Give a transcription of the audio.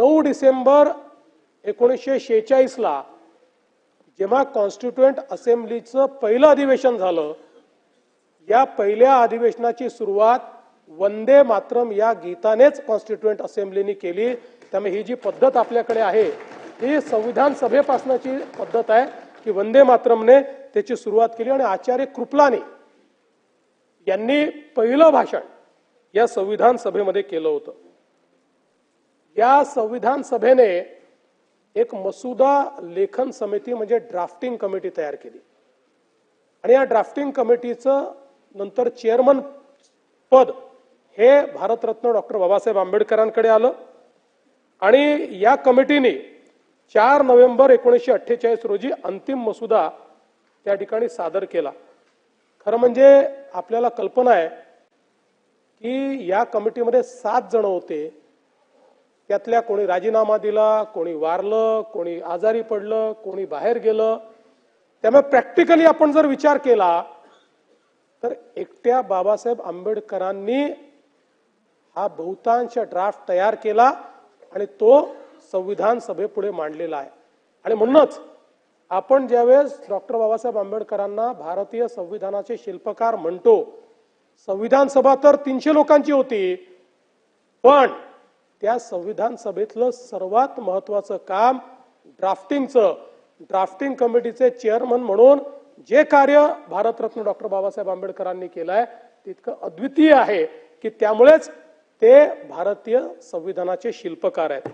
नऊ डिसेंबर एकोणीसशे शेहेचाळीसला जेव्हा कॉन्स्टिट्युएंट असेंब्लीचं पहिलं अधिवेशन झालं या पहिल्या अधिवेशनाची सुरुवात वंदे मातरम या गीतानेच कॉन्स्टिट्युएंट असेंब्लीने केली. त्यामुळे ही जी पद्धत आपल्याकडे आहे ही संविधान सभेपासनाची पद्धत आहे की वंदे मातरमने त्याची सुरुवात केली आणि आचार्य कृपलानी यांनी पहिलं भाषण या संविधान सभेमध्ये केलं होतं. या संविधान सभेने एक मसुदा लेखन समिती म्हणजे ड्राफ्टिंग कमिटी तयार केली. आणि या ड्राफ्टिंग कमिटीचं नंतर चेअरमन पद हे भारतरत्न डॉक्टर बाबासाहेब आंबेडकरांकडे आलं. आणि या कमिटीने चार नोव्हेंबर एकोणीसशे अठ्ठेचाळीस रोजी अंतिम मसुदा त्या ठिकाणी सादर केला. खरं म्हणजे आपल्याला कल्पना आहे की या कमिटीमध्ये सात जण होते. त्यातल्या कोणी राजीनामा दिला कोणी वारलं कोणी आजारी पडलं कोणी बाहेर गेलं. त्यामुळे प्रॅक्टिकली आपण जर विचार केला तर एकट्या बाबासाहेब आंबेडकरांनी हा बहुतांश ड्राफ्ट तयार केला आणि तो संविधान सभेपुढे मांडलेला आहे. आणि म्हणूनच आपण ज्यावेळेस डॉक्टर बाबासाहेब आंबेडकरांना भारतीय संविधानाचे शिल्पकार म्हणतो संविधान सभा तर तीनशे लोकांची होती पण त्या संविधान सभेतलं सर्वात महत्वाचं काम ड्राफ्टिंगचं. ड्राफ्टिंग कमिटीचे चेअरमन म्हणून जे कार्य भारतरत्न डॉक्टर बाबासाहेब आंबेडकरांनी केलं आहे तितकं अद्वितीय आहे की त्यामुळेच ते भारतीय संविधानाचे शिल्पकार आहेत.